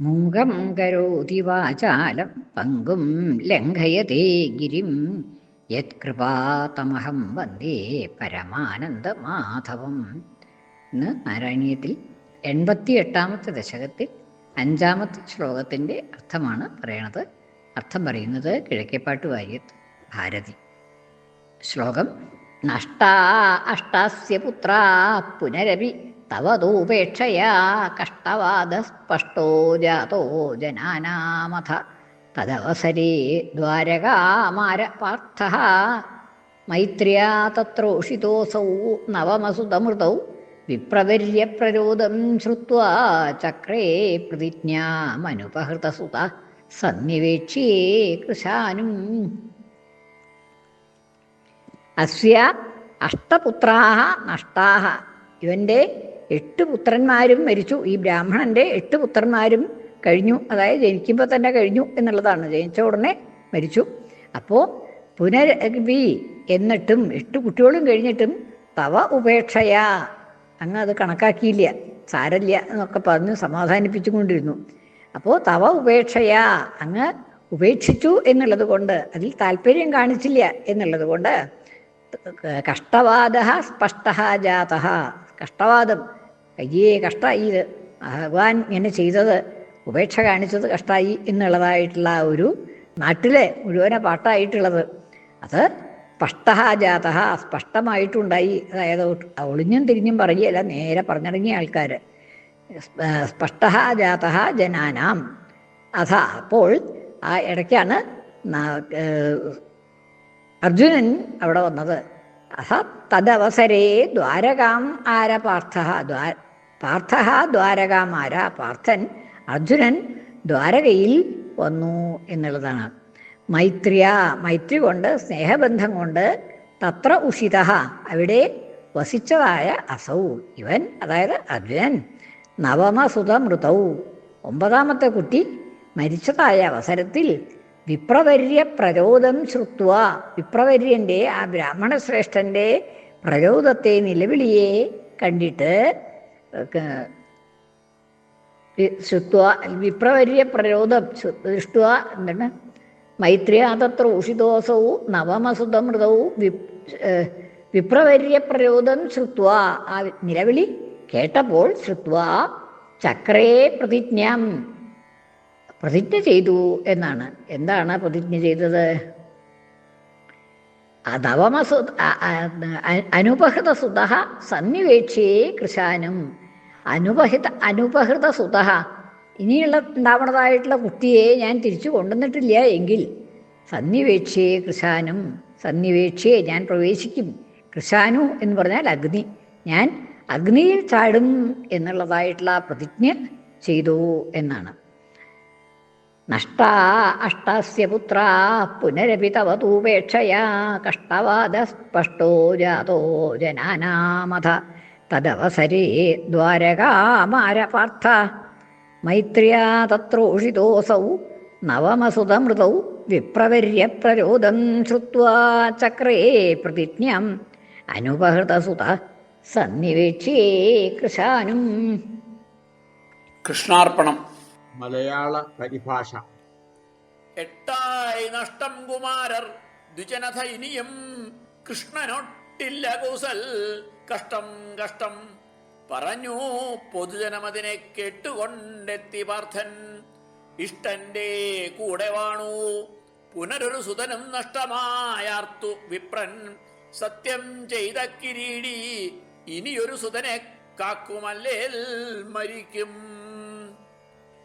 മൂകം കരോതി വാചാലം പങ്കും ലംഘയതേ ഗിരിം. യത്കൃപാതമഹം വന്ദേ പരമാനന്ദമാധവം. ഇന്ന് നാരായണീയത്തിൽ എൺപത്തി എട്ടാമത്തെ ദശകത്തിൽ അഞ്ചാമത്തെ ശ്ലോകത്തിന്റെ അർത്ഥമാണ് പറയണത്. അർത്ഥം പറയുന്നത് കിഴക്കേപ്പാട്ട് വാര്യത്ത് ഭാരതി. ശ്ലോകം നഷ്ടാ അഷ്ടാസ്യ പുത്രാ പുനരപി തവതൂപേക്ഷയാ കഷ്ടവാദസ്പഷ്ടോ ജാതോ ജനാനാമഥ. തദവസരീ ദ്വാരകാമാര പാർത്ഥ മൈത്രിയാ തത്രോഷിതോസൗ നവമസുതമൃതൗ വിപ്രവര്യപ്രരോദം ശ്രുവാ ചക്രേ പ്രതിജ്ഞാമനുപഹൃതസുത സന്നിവേക്ഷ്യേ കൃശാനും. അസ്യ അഷ്ടപുത്രാ നഷ്ടാ ഇവന്റെ എട്ട് പുത്രന്മാരും മരിച്ചു. ഈ ബ്രാഹ്മണന്റെ എട്ട് പുത്രന്മാരും കഴിഞ്ഞു. അതായത് ജനിക്കുമ്പോൾ തന്നെ കഴിഞ്ഞു എന്നുള്ളതാണ്. ജനിച്ച ഉടനെ മരിച്ചു. അപ്പോൾ പുനരവി എന്നിട്ടും എട്ട് കുട്ടികളും കഴിഞ്ഞിട്ടും തവ ഉപേക്ഷയാ. അങ്ങ് അത് കണക്കാക്കിയില്ല. സാരല്ല എന്നൊക്കെ പറഞ്ഞ് സമാധാനിപ്പിച്ചുകൊണ്ടിരുന്നു അപ്പോൾ തവ ഉപേക്ഷയാ. അങ്ങ് ഉപേക്ഷിച്ചു എന്നുള്ളത് കൊണ്ട് അതിൽ താല്പര്യം കാണിച്ചില്ല എന്നുള്ളത് കൊണ്ട് കഷ്ടവാദ സ്പഷ്ട ജാത കഷ്ടവാദം. അയ്യേ കഷ്ടമായി ഇത്. ഭഗവാൻ ഇങ്ങനെ ചെയ്തത് ഉപേക്ഷ കാണിച്ചത് കഷ്ടമായി എന്നുള്ളതായിട്ടുള്ള ഒരു നാട്ടിലെ മുഴുവനെ പാട്ടായിട്ടുള്ളത്. അത് സ്പഷ്ട അസ്പഷ്ടമായിട്ടുണ്ടായി സ്പഷ്ടമായിട്ടുണ്ടായി. അതായത് ഒളിഞ്ഞും തിരിഞ്ഞും പറയുകയല്ല നേരെ പറഞ്ഞിറങ്ങിയ ആൾക്കാർ സ്പഷ്ട ജാത ജനാനാം. അഥ അപ്പോൾ ആ ഇടയ്ക്കാണ് അർജുനൻ അവിടെ വന്നത്. അഥ തദവസരേ ദ്വാരകാം ആരപാർത്ഥ ദ്വാര ദ്വാ പാർത്ഥ ദ്വാരകാമാര. പാർത്ഥൻ അർജുനൻ ദ്വാരകയിൽ വന്നു എന്നുള്ളതാണ്. മൈത്രിയ മൈത്രി കൊണ്ട് സ്നേഹബന്ധം കൊണ്ട് തത്ര ഉഷിത. അവിടെ വസിച്ചതായ അസൗ ഇവൻ അതായത് അർജുനൻ നവമസുതമൃതൗ. ഒമ്പതാമത്തെ കുട്ടി മരിച്ചതായ അവസരത്തിൽ വിപ്രവര്യ പ്രരോധം ശ്രുത്വ. വിപ്രവര്യന്റെ ആ ബ്രാഹ്മണശ്രേഷ്ഠന്റെ പ്രചോദത്തെ നിലവിളിയെ കണ്ടിട്ട് ശ്രുത്വ വിപ്രവര്യ പ്രരോധം ദൃഷ്ട എന്താണ്? മൈത്രിയാതത്ര ഉഷിതോസവും നവമസുതമൃതവും വി വിപ്രവര്യ പ്രരോധം ശ്രുത്വ. ആ നിലവിളി കേട്ടപ്പോൾ ശ്രുത്വ ചക്രേ പ്രതിജ്ഞം. പ്രതിജ്ഞ ചെയ്തു എന്നാണ്. എന്താണ് പ്രതിജ്ഞ ചെയ്തത്? നവമസു അനുപഹൃതസുത സന്നിവേക്ഷ്യേ കൃശാനും. അനുപഹിത അനുപഹൃതസുത. ഇനിയുള്ള ഉണ്ടാവണതായിട്ടുള്ള കുട്ടിയെ ഞാൻ തിരിച്ചു കൊണ്ടുവന്നിട്ടില്ല എങ്കിൽ സന്നിവേക്ഷ്യേ കൃശാനും. സന്നിവേക്ഷ്യേ ഞാൻ പ്രവേശിക്കും. കൃശാനു എന്ന് പറഞ്ഞാൽ അഗ്നി. ഞാൻ അഗ്നിയിൽ ചാടും എന്നുള്ളതായിട്ടുള്ള പ്രതിജ്ഞ ചെയ്തു എന്നാണ്. നഷ്ടാ അഷ്ടാസ്യ പുത്രാ പുനരപി തവ തൂപേക്ഷയാ കഷ്ടവാദസ്പഷ്ടോ ജാതോ ജനാനാമഥ തദവസരേ ദ്വാരകാമാര പാർത്ഥ മൈത്ര്യാ തത്രോഷിതോസൗ നവമസുതമൃതൗ വിപ്രവര്യ പ്രരോദം ശ്രുവാ ചക്രേ പ്രതിജ്ഞം അനുപഹൃതസുത സന്നിവേക്ഷ്യേ കൃശാനും. കൃഷ്ണാർപ്പണം. മലയാള പരിഭാഷ. എട്ടായി നഷ്ടം കുമാരർ ദ്വിജനഥ ഇനിയും കൃഷ്ണനൊട്ടില്ല കൂസൽ. കഷ്ടം കഷ്ടം പറഞ്ഞു പൊതുജനമതിനെ കേട്ടുകൊണ്ടെത്തി പാർത്ഥൻ. ഇഷ്ടന്റെ കൂടെ വാണു പുനരൊരു സുതനും നഷ്ടമായാർത്തു വിപ്രൻ. സത്യം ചെയ്ത കിരീടി ഇനിയൊരു സുതനെ കാക്കുമല്ലേൽ മരിക്കും.